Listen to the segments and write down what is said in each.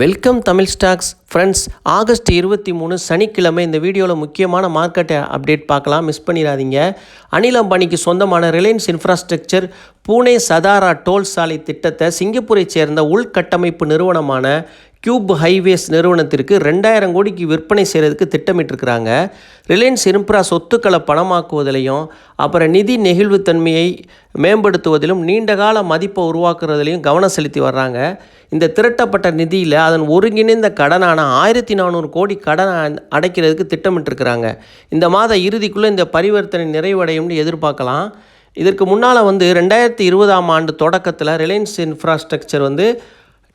Welcome Tamil stocks friends August இருபத்தி மூணு சனிக்கிழமை இந்த வீடியோவில் முக்கியமான மார்க்கெட் அப்டேட் பார்க்கலாம். மிஸ் பண்ணிடாதீங்க. அனில் அம்பானிக்கு சொந்தமான Reliance infrastructure Pune Satara toll சாலை திட்டத்தை சிங்கப்பூரைச் சேர்ந்த உள்கட்டமைப்பு நிறுவனமான கியூப் ஹைவேஸ் நிறுவனத்திற்கு ரெண்டாயிரம் கோடிக்கு விற்பனை செய்கிறதுக்கு திட்டமிட்டிருக்கிறாங்க. ரிலையன்ஸ் இன்ஃப்ரா சொத்துக்களை பணமாக்குவதிலையும் அப்புறம் நிதி நெகிழ்வுத்தன்மையை மேம்படுத்துவதிலும் நீண்டகால மதிப்பை உருவாக்குறதுலையும் கவனம் செலுத்தி வர்றாங்க. இந்த திரட்டப்பட்ட நிதியில் அதன் ஒருங்கிணைந்த கடனான ஆயிரத்தி நானூறு கோடி கடன் அடைக்கிறதுக்கு திட்டமிட்டிருக்கிறாங்க. இந்த மாத இறுதிக்குள்ளே இந்த பரிவர்த்தனை நிறைவடையும்னு எதிர்பார்க்கலாம். இதற்கு முன்னால் வந்து ரெண்டாயிரத்தி இருபதாம் ஆண்டு தொடக்கத்தில் ரிலையன்ஸ் இன்ஃப்ராஸ்ட்ரக்சர் வந்து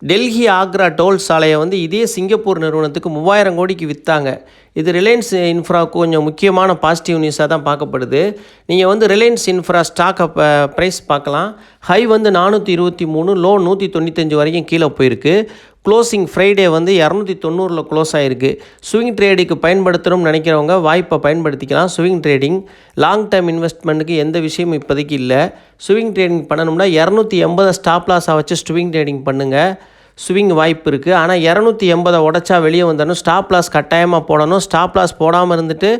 டெல்லி ஆக்ரா டோல் சாலையை வந்து இதே சிங்கப்பூர் நிறுவனத்துக்கு மூவாயிரம் கோடிக்கு விற்றாங்க இது ரிலையன்ஸ் இன்ஃப்ரா கொஞ்சம் முக்கியமான பாசிட்டிவ் நியூஸாக தான் பார்க்கப்படுது. நீங்கள் வந்து ரிலையன்ஸ் இன்ஃப்ரா ஸ்டாக்கை ப்ரைஸ் பார்க்கலாம். ஹை வந்து நானூற்றி இருபத்தி மூணு லோ நூற்றி தொண்ணூத்தஞ்சு வரைக்கும் கீழே போயிருக்கு. க்ளோசிங் ஃப்ரைடே வந்து இரநூத்தி தொண்ணூறில் க்ளோஸ் ஆகிருக்கு ஸ்விங் ட்ரேடுக்கு பயன்படுத்தணும்னு நினைக்கிறவங்க வாய்ப்பை பயன்படுத்திக்கலாம். ஸ்விங் ட்ரேடிங் லாங் டேர்ம் இன்வெஸ்ட்மெண்ட்டுக்கு எந்த விஷயமும் இப்போதைக்கு இல்லை. ஸ்விங் ட்ரேடிங் பண்ணணும்னா இரநூத்தி எண்பதை ஸ்டாப் லாஸாக வச்சு ஸ்விங் ட்ரேடிங் பண்ணுங்கள் ஸ்விங் வாய்ப்பு இருக்குது ஆனால் இரநூத்தி எண்பதை உடச்சா வெளியே வந்துடணும் ஸ்டாப் லாஸ் கட்டாயமாக போடணும். ஸ்டாப் லாஸ் போடாமல் இருந்துட்டு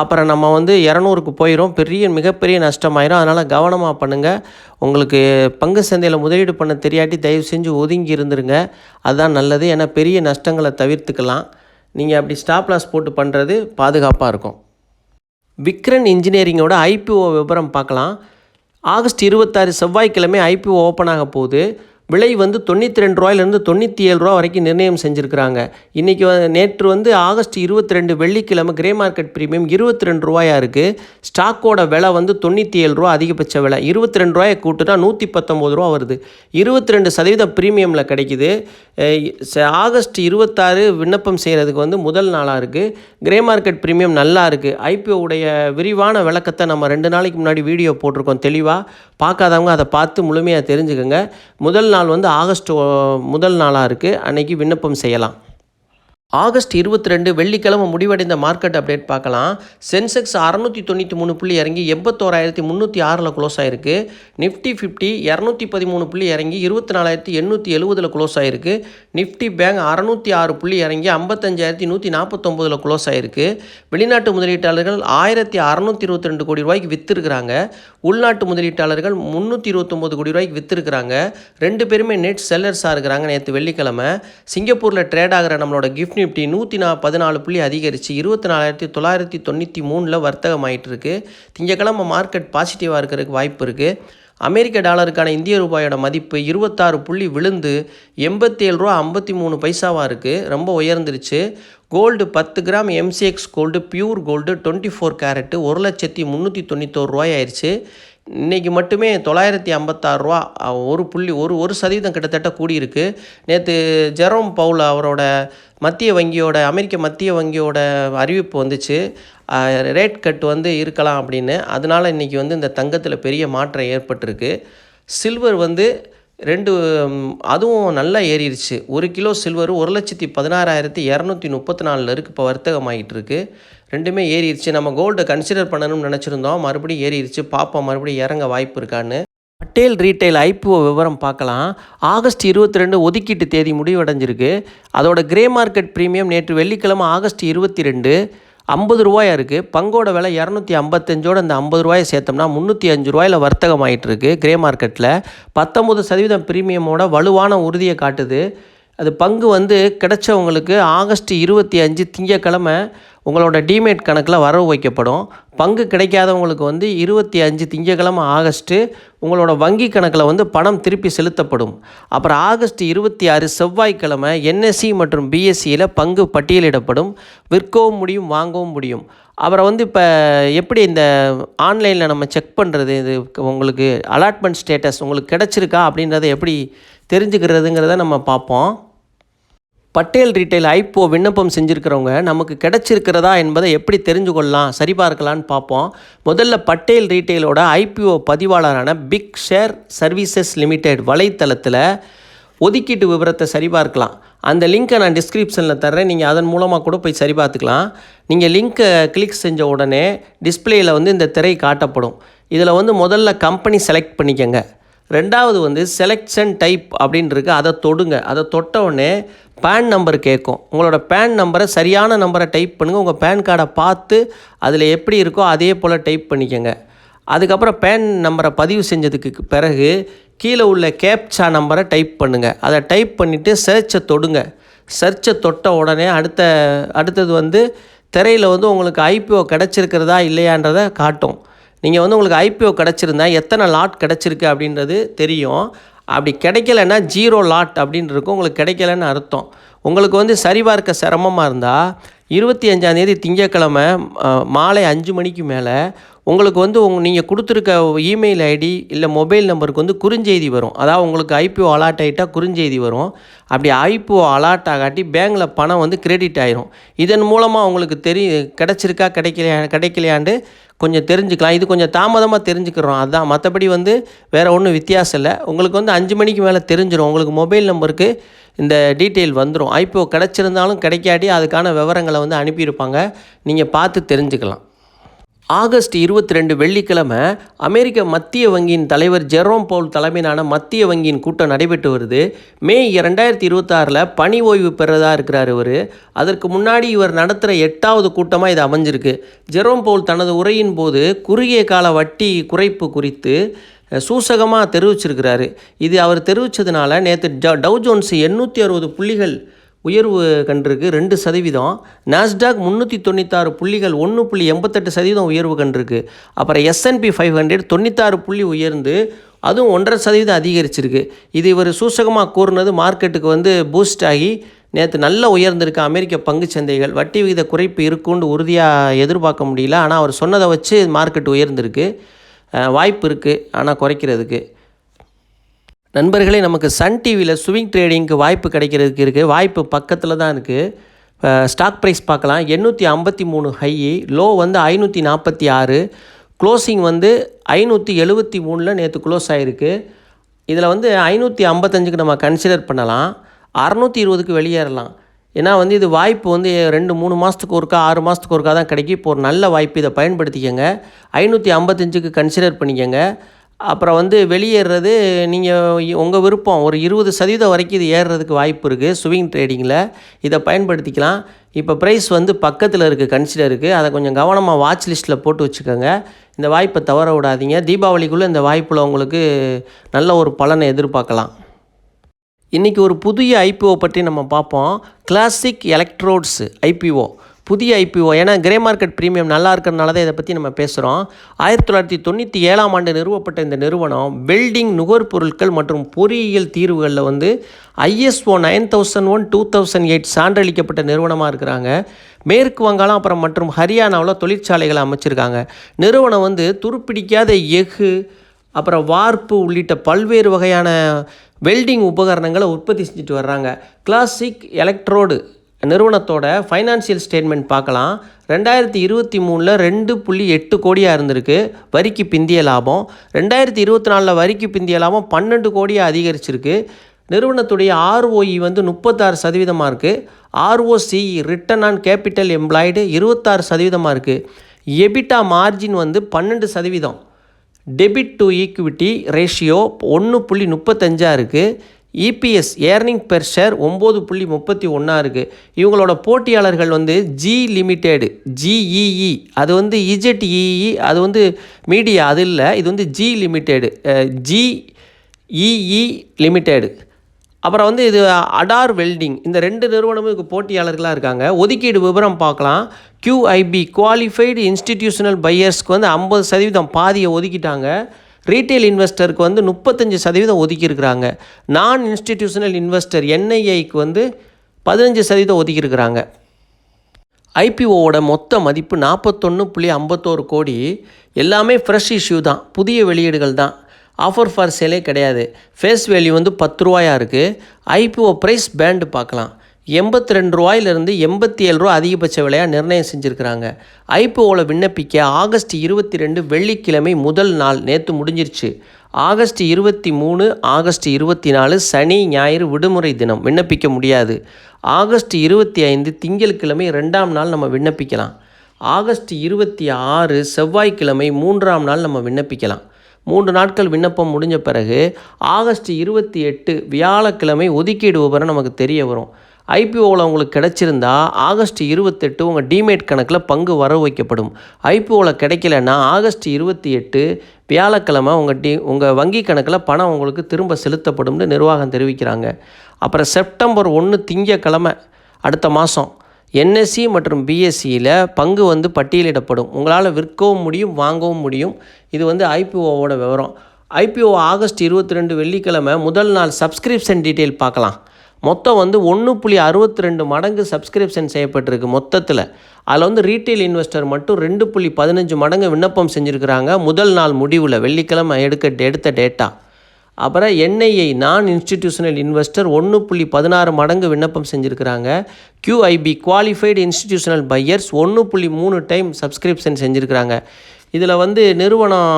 அப்புறம் நம்ம வந்து இரநூறுக்கு போயிடும் பெரிய மிகப்பெரிய நஷ்டமாயிரும். அதனால் கவனமாக பண்ணுங்கள் உங்களுக்கு பங்கு சந்தையில் முதலீடு பண்ண தெரியாட்டி தயவு செஞ்சு ஒதுங்கி இருந்துருங்க. அதுதான் நல்லது. ஏன்னா பெரிய நஷ்டங்களை தவிர்த்துக்கலாம். நீங்கள் அப்படி ஸ்டாப் லாஸ் போட்டு பண்ணுறது பாதுகாப்பாக இருக்கும். விக்ரன் இன்ஜினியரிங்கோட ஐபிஓ விவரம் பார்க்கலாம். ஆகஸ்ட் இருபத்தாறு செவ்வாய்க்கிழமை ஐபிஓ ஓப்பன் ஆக போகுது. விலை வந்து தொண்ணூற்றி ரெண்டு ரூபாயிலேருந்து தொண்ணூற்றி ஏழு ரூபா வரைக்கும் நிர்ணயம் செஞ்சுருக்கிறாங்க. இன்றைக்கி நேற்று வந்து ஆகஸ்ட் இருபத்தி ரெண்டு வெள்ளிக்கிழமை கிரே மார்க்கெட் ப்ரீமியம் இருபத்தி ரெண்டு ரூபாயாக இருக்குது ஸ்டாக்கோட விலை வந்து தொண்ணூற்றி ஏழு ரூபா அதிகபட்ச விலை. இருபத்தி ரெண்டு ரூபாயை கூட்டுனா நூற்றி பத்தொம்போது ரூபா வருது. இருபத்தி ரெண்டு சதவீதம் ப்ரீமியமில் கிடைக்குது. ஆகஸ்ட் இருபத்தாறு விண்ணப்பம் செய்கிறதுக்கு வந்து முதல் நாளாக இருக்குது கிரே மார்க்கெட் ப்ரீமியம் நல்லா இருக்குது ஐபிஓ உடைய விரிவான விளக்கத்தை நம்ம ரெண்டு நாளைக்கு முன்னாடி வீடியோ போட்டிருக்கோம் தெளிவாக பார்க்காதவங்க அதை பார்த்து முழுமையாக தெரிஞ்சுக்கோங்க. முதல் நாள் வந்து ஆகஸ்ட் முதல் நாளாக இருக்குது அன்றைக்கி விண்ணப்பம் செய்யலாம். ஆகஸ்ட் இருபத்தி ரெண்டு வெள்ளிக்கிழமை முடிவடைந்த மார்க்கெட் அப்டேட் பார்க்கலாம். சென்செக்ஸ் அறநூற்றி தொண்ணூற்றி மூணு புள்ளி இறங்கி எண்பத்தோராயிரத்தி முந்நூற்றி ஆறில் க்ளோஸ் ஆயிருக்கு. நிஃப்டி ஃபிஃப்டி இரநூத்தி பதிமூணு புள்ளி இறங்கி இருபத்தி நாலாயிரத்தி எண்ணூற்றி எழுபதில் க்ளோஸ் ஆயிருக்கு. நிஃப்டி பேங்க் அறநூற்றி ஆறு புள்ளி இறங்கி ஐம்பத்தஞ்சாயிரத்தி நூற்றி நாற்பத்தொம்போதில் க்ளோஸ் ஆயிருக்கு. வெளிநாட்டு முதலீட்டாளர்கள் ஆயிரத்தி அறநூற்றி இருபத்தி ரெண்டு கோடி ரூபாய்க்கு விற்றுருக்குறாங்க உள்நாட்டு முதலீட்டாளர்கள் முந்நூற்றி இருபத்தொம்போது கோடி ரூபாய்க்கு விற்றுருக்குறாங்க ரெண்டு பேருமே நெட் செல்லர்ஸாக இருக்கிறாங்க நேற்று வெள்ளிக்கிழமை. சிங்கப்பூரில் ட்ரேட் ஆகிற நம்மளோட கிஃப்ட் நிஃப்டி நூற்றி நா பதினாலு புள்ளி அதிகரித்து இருபத்தி நாலாயிரத்தி தொள்ளாயிரத்தி தொண்ணூற்றி மூணில் வர்த்தகம் ஆகிட்டு இருக்கு திங்கக்கிழமை மார்க்கெட் பாசிட்டிவாக இருக்கிறதுக்கு வாய்ப்பு இருக்குது அமெரிக்க டாலருக்கான இந்திய ரூபாயோட மதிப்பு இருபத்தாறு புள்ளி விழுந்து எண்பத்தேழு ரூபா ஐம்பத்தி மூணு பைசாவாக இருக்குது ரொம்ப உயர்ந்துருச்சு. கோல்டு பத்து gram MCX gold pure gold twenty four carat ஒரு லட்சத்தி முந்நூற்றி தொண்ணூத்தோரு ரூபாய் ஆயிடுச்சு இன்றைக்கி மட்டுமே தொள்ளாயிரத்தி ஐம்பத்தாறு ரூபா ஒரு புள்ளி ஒரு ஒரு சதவீதம் கிட்டத்தட்ட கூடியிருக்கு. நேற்று ஜெரோம் பவுல் அவரோட மத்திய வங்கியோட அமெரிக்க மத்திய வங்கியோட அறிவிப்பு வந்துச்சு. ரேட் கட் வந்து இருக்கலாம் அப்படின்னு. அதனால் இன்றைக்கி வந்து இந்த தங்கத்தில் பெரிய மாற்றம் ஏற்பட்டிருக்கு. சில்வர் வந்து ரெண்டு அதுவும் நல்லா ஏறிடுச்சு ஒரு கிலோ சில்வர் ஒரு லட்சத்தி பதினாறாயிரத்தி இரநூத்தி முப்பத்தி நாலில் இருக்குது இப்போ வர்த்தகம் ஆகிட்டு ரெண்டுமே ஏறிடுச்சு நம்ம கோல்டை கன்சிடர் பண்ணணும்னு நினச்சிருந்தோம். மறுபடியும் ஏறிடுச்சு பார்ப்போம் மறுபடியும் இறங்க வாய்ப்பு இருக்கான்னு. பட்டேல் ரீட்டைல் ஐபிஓ விவரம் பார்க்கலாம். ஆகஸ்ட் இருபத்தி ரெண்டு ஒதுக்கீட்டு தேதி முடிவடைஞ்சிருக்கு. அதோட கிரே மார்க்கெட் ப்ரீமியம் நேற்று வெள்ளிக்கிழமை ஆகஸ்ட் இருபத்தி ரெண்டு ஐம்பது ரூபாயாக இருக்குது பங்கோட விலை இரநூத்தி ஐம்பத்தஞ்சோட அந்த ஐம்பது ரூபாயை சேர்த்தோம்னா முந்நூற்றி அஞ்சு ரூபாயில் வர்த்தகம் ஆகிட்டுருக்கு கிரே மார்க்கெட்டில் பத்தொம்பது சதவீதம் ப்ரீமியமோட வலுவான உறுதியை காட்டுது. அது பங்கு வந்து கிடைச்சவங்களுக்கு ஆகஸ்ட் இருபத்தி அஞ்சு திங்கக்கிழமை உங்களோட டிமேட் கணக்கில் வரவு வைக்கப்படும். பங்கு கிடைக்காதவங்களுக்கு வந்து இருபத்தி அஞ்சு திங்கக்கிழமை ஆகஸ்ட்டு உங்களோட வங்கி கணக்கில் வந்து பணம் திருப்பி செலுத்தப்படும். அப்புறம் ஆகஸ்ட் இருபத்தி ஆறு செவ்வாய்க்கிழமை என்எஸ்சி மற்றும் பிஎஸ்சியில் பங்கு பட்டியலிடப்படும். விற்கவும் முடியும் வாங்கவும் முடியும். அப்புறம் வந்து இப்போ எப்படி இந்த ஆன்லைனில் நம்ம செக் பண்ணுறது இது உங்களுக்கு அலாட்மெண்ட் ஸ்டேட்டஸ் உங்களுக்கு கிடச்சிருக்கா? அப்படின்றத எப்படி தெரிஞ்சுக்கிறதுங்கிறத நம்ம பார்ப்போம். பட்டேல் ரீட்டைல் ஐப்போ விண்ணப்பம் செஞ்சுருக்கிறவங்க நமக்கு கிடச்சிருக்கிறதா என்பதை எப்படி தெரிஞ்சு கொள்ளலாம் சரிபார்க்கலான்னு பார்ப்போம். முதல்ல பட்டேல் ரீட்டைலோட ஐபிஓ பதிவாளரான பிக் ஷேர் சர்வீசஸ் லிமிடெட் வலைத்தளத்தில் ஒதுக்கீட்டு விவரத்தை சரிபார்க்கலாம். அந்த லிங்க்கை நான் டிஸ்கிரிப்ஷனில் தர்றேன். நீங்கள் அதன் மூலமாக கூட போய் சரி பார்த்துக்கலாம் நீங்கள் லிங்க்கை கிளிக் செஞ்ச உடனே டிஸ்பிளேயில் வந்து இந்த திரை காட்டப்படும். இதில் வந்து முதல்ல கம்பெனி செலக்ட் பண்ணிக்கங்க. ரெண்டாவது வந்து செலெக்ஷன் டைப் அப்படின்னு இருக்குது அதை தொடுங்க. அதை தொட்ட உடனே பேன் நம்பர் கேட்கும். உங்களோட பேன் நம்பரை சரியான நம்பரை டைப் பண்ணுங்கள் உங்கள் பேன் கார்டை பார்த்து அதில் எப்படி இருக்கோ அதே போல் டைப் பண்ணிக்கோங்க. அதுக்கப்புறம் பேன் நம்பரை பதிவு செஞ்சதுக்கு பிறகு கீழே உள்ள கேப்சா நம்பரை டைப் பண்ணுங்கள் அதை டைப் பண்ணிவிட்டு சர்ச்சை தொடுங்க. சர்ச்சை தொட்ட உடனே அடுத்த அடுத்தது வந்து திரையில் வந்து உங்களுக்கு ஐபிஓ கிடச்சிருக்கிறதா இல்லையான்றதை காட்டும். நீங்கள் வந்து உங்களுக்கு ஐபிஓ கிடச்சிருந்தா எத்தனை லாட் கிடச்சிருக்கு அப்படின்றது தெரியும். அப்படி கிடைக்கலன்னா ஜீரோ லாட் அப்படின்னு இருக்கும். உங்களுக்கு கிடைக்கலன்னு அர்த்தம். உங்களுக்கு வந்து சரிபார்க்க சிரமமாக இருந்தால் இருபத்தி அஞ்சாந்தேதி திங்கக்கிழமை மாலை அஞ்சு மணிக்கு மேலே உங்களுக்கு வந்து உங்க நீங்கள் கொடுத்துருக்க இமெயில் ஐடி இல்லை மொபைல் நம்பருக்கு வந்து குறுஞ்செய்தி வரும். அதாவது உங்களுக்கு ஐபிஓ அலாட் ஆகிட்டால் குறுஞ்செய்தி வரும். அப்படி ஐபிஓ அலாட் ஆகாட்டி பேங்கில் பணம் வந்து கிரெடிட் ஆயிரும். இதன் மூலமாக உங்களுக்கு தெரி கிடச்சிருக்கா கிடைக்கலையா கிடைக்கலையாண்டு கொஞ்சம் தெரிஞ்சுக்கலாம். இது கொஞ்சம் தாமதமாக தெரிஞ்சுக்கிறோம். அதுதான் மற்றபடி வந்து வேறு ஒன்றும் வித்தியாசம் இல்லை. உங்களுக்கு வந்து அஞ்சு மணிக்கு மேலே தெரிஞ்சிடும் உங்களுக்கு மொபைல் நம்பருக்கு இந்த டீட்டெயில் வந்துடும் ஐபிஓ கிடச்சிருந்தாலும் கிடைக்காட்டி அதுக்கான விவரங்களை வந்து அனுப்பியிருப்பாங்க. நீங்கள் பார்த்து தெரிஞ்சுக்கலாம். ஆகஸ்ட் இருபத்தி ரெண்டு வெள்ளிக்கிழமை அமெரிக்க மத்திய வங்கியின் தலைவர் ஜெரோம் பவுல் தலைமையிலான மத்திய வங்கியின் கூட்டம் நடைபெற்று வருது. மே இரண்டாயிரத்தி இருபத்தாறில் பணி ஓய்வு பெறதா இருக்கிறார் இவர். அதற்கு முன்னாடி இவர் நடத்துகிற எட்டாவது கூட்டமாக இது அமைஞ்சிருக்கு. ஜெரோம் பவுல் தனது உரையின் போது குறுகிய கால வட்டி குறைப்பு குறித்து சூசகமாக தெரிவிச்சிருக்கிறாரு. இது அவர் தெரிவித்ததுனால நேற்று டவ் ஜோன்ஸ் எண்ணூற்றி அறுபது புள்ளிகள் உயர்வு கண்டிருக்கு ரெண்டு சதவீதம். நாஸ்டாக் முந்நூற்றி தொண்ணூத்தாறு புள்ளிகள் ஒன்று புள்ளி எண்பத்தெட்டு சதவீதம் உயர்வு கண்டிருக்கு. அப்புறம் எஸ்என்பி ஃபைவ் ஹண்ட்ரட் தொண்ணூத்தாறு புள்ளி உயர்ந்து அதுவும் ஒன்றரை சதவீதம் அதிகரிச்சிருக்கு. இது இவர் சூசகமாக கூறினது மார்க்கெட்டுக்கு வந்து பூஸ்ட் ஆகி நேற்று நல்ல உயர்ந்திருக்கு. அமெரிக்க பங்கு சந்தைகள் வட்டி விகித குறைப்பு இருக்குன்னு உறுதியாக எதிர்பார்க்க முடியல. ஆனால் அவர் சொன்னதை வச்சு மார்க்கெட் உயர்ந்திருக்கு. வாய்ப்பு இருக்குது ஆனால் குறைக்கிறதுக்கு. நண்பர்களே நமக்கு சன் டிவியில் ஸ்விங் ட்ரேடிங்க்கு வாய்ப்பு கிடைக்கிறதுக்கு இருக்குது வாய்ப்பு பக்கத்தில் தான் இருக்குது ஸ்டாக் ப்ரைஸ் பார்க்கலாம். எண்ணூற்றி ஐம்பத்தி மூணு ஹை லோ வந்து ஐநூற்றி நாற்பத்தி ஆறு க்ளோசிங் வந்து ஐநூற்றி எழுபத்தி மூணில் நேற்று க்ளோஸ் ஆகிருக்கு இதில் வந்து ஐநூற்றி ஐம்பத்தஞ்சுக்கு நம்ம கன்சிடர் பண்ணலாம். அறநூற்றி இருபதுக்கு வெளியேறலாம். ஏன்னா வந்து இது வாய்ப்பு வந்து ரெண்டு மூணு மாதத்துக்கு ஒருக்கா ஆறு மாதத்துக்கு ஒருக்கா தான் கிடைக்கும். இப்போ ஒரு நல்ல வாய்ப்பு இதை பயன்படுத்திக்கங்க. ஐநூற்றி ஐம்பத்தஞ்சுக்கு கன்சிடர் பண்ணிக்கங்க. அப்புறம் வந்து வெளியேறது நீங்கள் உங்கள் விருப்பம் ஒரு இருபது சதவீதம் வரைக்கும் இது ஏறுறதுக்கு வாய்ப்பு இருக்குது ஸ்விங் ட்ரேடிங்கில் இதை பயன்படுத்திக்கலாம். இப்போ ப்ரைஸ் வந்து பக்கத்தில் இருக்குது கன்சிடருக்கு அதை கொஞ்சம் கவனமாக வாட்ச் லிஸ்ட்டில் போட்டு வச்சுக்கோங்க. இந்த வாய்ப்பை தவற விடாதீங்க. தீபாவளிக்குள்ளே இந்த வாய்ப்பில் உங்களுக்கு நல்ல ஒரு பலனை எதிர்பார்க்கலாம். இன்றைக்கி ஒரு புதிய ஐபிஓ பற்றி நம்ம பார்ப்போம். கிளாசிக் எலக்ட்ரோட்ஸ் ஐபிஓ புதிய ஐபிஓ ஏன்னா கிரே மார்க்கெட் ப்ரீமியம் நல்லா இருக்கிறனால தான் இதை பற்றி நம்ம பேசுகிறோம் ஆயிரத்தி தொள்ளாயிரத்தி தொண்ணூற்றி ஏழாம் ஆண்டு நிறுவப்பட்ட இந்த நிறுவனம் வெல்டிங் நுகர்பொருட்கள் மற்றும் பொறியியல் தீர்வுகளில் வந்து ISO nine thousand one two thousand eight சான்றளிக்கப்பட்ட நிறுவனமாக இருக்கிறாங்க. மேற்கு வங்காளம் அப்புறம் மற்றும் ஹரியானாவில் தொழிற்சாலைகளை அமைச்சிருக்காங்க. நிறுவனம் வந்து துருப்பிடிக்காத எஃகு அப்புறம் வார்ப்பு உள்ளிட்ட பல்வேறு வகையான வெல்டிங் உபகரணங்களை உற்பத்தி செஞ்சுட்டு வர்றாங்க. கிளாசிக் எலக்ட்ரோடு நிறுவனத்தோட ஃபைனான்சியல் ஸ்டேட்மெண்ட் பார்க்கலாம். ரெண்டாயிரத்தி இருபத்தி மூணில் ரெண்டு புள்ளி எட்டு கோடியாக இருந்திருக்கு. வரிக்கு பிந்திய லாபம். ரெண்டாயிரத்தி இருபத்தி நாலில் வரிக்கு பிந்திய லாபம் பன்னெண்டு கோடியாக அதிகரிச்சிருக்கு. நிறுவனத்துடைய ஆர்ஓஇ வந்து முப்பத்தாறு சதவீதமாக இருக்குது ROCE return on capital employed இருபத்தாறு சதவீதமாக இருக்குது எபிட்டா மார்ஜின் வந்து பன்னெண்டு சதவீதம். டெபிட் டு ஈக்விட்டி ரேஷியோ ஒன்று புள்ளி முப்பத்தஞ்சாக இருக்குது இபிஎஸ் ஏர்னிங் பெர் ஷேர் ஒம்பது புள்ளி முப்பத்தி ஒன்றா இருக்குது இவங்களோட போட்டியாளர்கள் வந்து ஜி லிமிட்டெடு ஜிஇஇ அது வந்து இஜெட்இஇ அது வந்து மீடியா அது இல்லை. இது வந்து ஜி லிமிடெடு ஜிஇஇ லிமிடெடு அப்புறம் வந்து இது அடார் வெல்டிங் இந்த ரெண்டு நிறுவனமும் இதுக்கு போட்டியாளர்களாக இருக்காங்க. ஒதுக்கீடு விவரம் பார்க்கலாம். கியூஐபி குவாலிஃபைடு இன்ஸ்டிடியூஷனல் பையர்ஸ்க்கு வந்து ஐம்பது சதவீதம் பாதியை ஒதுக்கிட்டாங்க. ரீட்டைல் இன்வெஸ்டருக்கு வந்து முப்பத்தஞ்சு சதவீதம் ஒதுக்கியிருக்கிறாங்க. நான் இன்ஸ்டிடியூஷனல் இன்வெஸ்டர் என்ஐஐக்கு வந்து பதினஞ்சு சதவீதம் ஒதுக்கியிருக்கிறாங்க. ஐபிஓவோட மொத்த மதிப்பு நாற்பத்தொன்று புள்ளி ஐம்பத்தோரு கோடி. எல்லாமே ஃப்ரெஷ் இஷ்யூ தான். புதிய வெளியீடுகள் தான். ஆஃபர் ஃபார் சேலே கிடையாது. ஃபேஸ் வேல்யூ வந்து பத்து ரூபாயா இருக்குது ஐபிஓ ப்ரைஸ் பேண்டு பார்க்கலாம். எண்பத்தி ரெண்டு ரூபாயிலிருந்து எண்பத்தி ஏழு ரூபா அதிகபட்ச விலையாக நிர்ணயம் செஞ்சுருக்கிறாங்க. ஐபிஓவில் விண்ணப்பிக்க ஆகஸ்ட் இருபத்தி ரெண்டு வெள்ளிக்கிழமை முதல் நாள் நேற்று முடிஞ்சிருச்சு. ஆகஸ்ட் இருபத்தி மூணு ஆகஸ்ட் இருபத்தி நாலு சனி ஞாயிறு விடுமுறை தினம் விண்ணப்பிக்க முடியாது. ஆகஸ்ட் இருபத்தி ஐந்து திங்கட்கிழமை ரெண்டாம் நாள் நம்ம விண்ணப்பிக்கலாம். ஆகஸ்ட் இருபத்தி ஆறு செவ்வாய்க்கிழமை மூன்றாம் நாள் நம்ம விண்ணப்பிக்கலாம். மூன்று நாட்கள் விண்ணப்பம் முடிஞ்ச பிறகு ஆகஸ்ட் இருபத்தி எட்டு வியாழக்கிழமை ஒதுக்கீடு விவரம் நமக்கு தெரிய வரும். ஐபிஓவில் உங்களுக்கு கிடைச்சிருந்தா ஆகஸ்ட் இருபத்தெட்டு உங்கள் டிமேட் கணக்கில் பங்கு வர வைக்கப்படும். ஐபிஓவில் கிடைக்கலன்னா ஆகஸ்ட் இருபத்தி எட்டு வியாழக்கிழமை உங்கள் டி உங்கள் வங்கி கணக்கில் பணம் உங்களுக்கு திரும்ப செலுத்தப்படும்னு நிர்வாகம் தெரிவிக்கிறாங்க. அப்புறம் செப்டம்பர் ஒன்று திங்கக்கிழமை அடுத்த மாதம் என்எஸ்சி மற்றும் பிஎஸ்சியில் பங்கு வந்து பட்டியலிடப்படும். உங்களால் விற்கவும் முடியும் வாங்கவும் முடியும். இது வந்து ஐபிஓவோட விவரம். ஐபிஓ ஆகஸ்ட் இருபத்தி ரெண்டு வெள்ளிக்கிழமை முதல் நாள் சப்ஸ்கிரிப்ஷன் டீட்டெயில் பார்க்கலாம். மொத்தம் வந்து ஒன்று புள்ளி அறுபத்தி ரெண்டு மடங்கு சப்ஸ்கிரிப்ஷன் செய்யப்பட்டிருக்கு மொத்தத்தில். அதில் வந்து ரீட்டைல் இன்வெஸ்டர் மட்டும் ரெண்டு புள்ளி பதினஞ்சு மடங்கு விண்ணப்பம் செஞ்சுருக்கிறாங்க. முதல் நாள் முடிவில் வெள்ளிக்கிழமை எடுக்க எடுத்த டேட்டா அப்புறம் என்ஐஐ நான் இன்ஸ்டிடியூஷனல் இன்வெஸ்டர் ஒன்று புள்ளி பதினாறு மடங்கு விண்ணப்பம் செஞ்சுருக்கிறாங்க. கியூஐபி குவாலிஃபைடு இன்ஸ்டிடியூஷனல் பையர்ஸ் ஒன்று புள்ளி மூணு டைம் சப்ஸ்கிரிப்ஷன் செஞ்சுருக்கிறாங்க. இதில் வந்து நிறுவனம்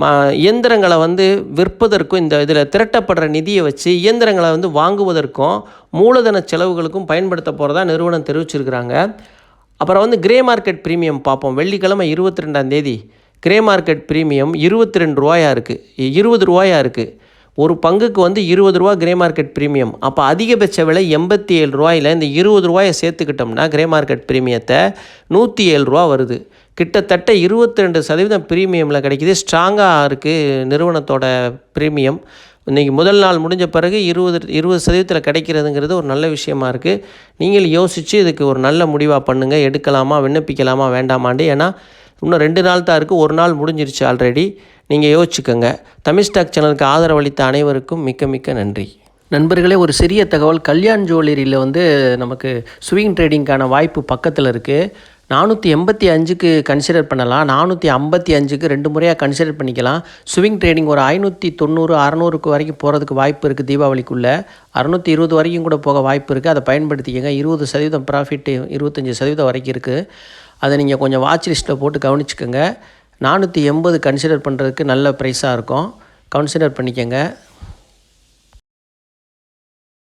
ம இயந்திரங்களை வந்து விற்பதற்கும் இந்த இதில் திரட்டப்படுற நிதியை வச்சு இயந்திரங்களை வந்து வாங்குவதற்கும் மூலதன செலவுகளுக்கும் பயன்படுத்த போகிறதா நிறுவனம் தெரிவிச்சிருக்கிறாங்க. அப்புறம் வந்து கிரே மார்க்கெட் ப்ரீமியம் பார்ப்போம். வெள்ளிக்கிழமை இருபத்தி ரெண்டாம் தேதி கிரே மார்க்கெட் ப்ரீமியம் இருபத்தி ரெண்டு ரூபாயா இருக்குது இருபது ரூபாயா இருக்குது ஒரு பங்குக்கு வந்து இருபது ரூபா கிரே மார்க்கெட் ப்ரீமியம். அப்போ அதிகபட்ச விலை எண்பத்தி ஏழு ரூபாயில் இந்த இருபது ரூபாயை சேர்த்துக்கிட்டோம்னா கிரே மார்க்கெட் ப்ரீமியத்தை நூற்றி ஏழு ரூபா வருது. கிட்டத்தட்ட இருபத்தி ரெண்டு சதவீதம் ப்ரீமியமில் கிடைக்கிது. ஸ்ட்ராங்காக இருக்குது நிறுவனத்தோட ப்ரீமியம். இன்றைக்கி முதல் நாள் முடிஞ்ச பிறகு இருபது இருபது சதவீதத்தில் கிடைக்கிறதுங்கிறது ஒரு நல்ல விஷயமா இருக்குது நீங்கள் யோசித்து இதுக்கு ஒரு நல்ல முடிவாக பண்ணுங்கள் எடுக்கலாமா விண்ணப்பிக்கலாமா வேண்டாமாண்டு. ஏன்னா இன்னும் ரெண்டு நாள் தான் இருக்குது ஒரு நாள் முடிஞ்சிருச்சு ஆல்ரெடி நீங்கள் யோசிச்சுக்கோங்க. தமிழ் ஸ்டாக் சேனலுக்கு ஆதரவளித்த அனைவருக்கும் மிக்க மிக்க நன்றி. நண்பர்களே ஒரு சிறிய தகவல். கல்யாண் ஜுவல்லரியில் வந்து நமக்கு ஸ்விங் ட்ரேடிங்க்கான வாய்ப்பு பக்கத்தில் இருக்குது நானூற்றி எண்பத்தி அஞ்சுக்கு கன்சிடர் பண்ணலாம். நானூற்றி ஐம்பத்தி அஞ்சுக்கு ரெண்டு முறையாக கன்சிடர் பண்ணிக்கலாம். ஸ்விங் ட்ரேடிங் ஒரு ஐநூற்றி தொண்ணூறு அறநூறுக்கு வரைக்கும் போகிறதுக்கு வாய்ப்பு இருக்குது தீபாவளிக்குள்ளே. அறநூற்றி இருபது வரைக்கும் கூட போக வாய்ப்பு இருக்குது அதை பயன்படுத்திக்கங்க. இருபது சதவீதம் ப்ராஃபிட்டு இருபத்தஞ்சி சதவீதம் வரைக்கும் இருக்குது அதை நீங்கள் கொஞ்சம் வாட்ச் லிஸ்ட்டில் போட்டு கவனிச்சுக்கோங்க. நானூற்றி எண்பது கன்சிடர் பண்ணுறதுக்கு நல்ல ப்ரைஸாக இருக்கும். கன்சிடர் பண்ணிக்கோங்க.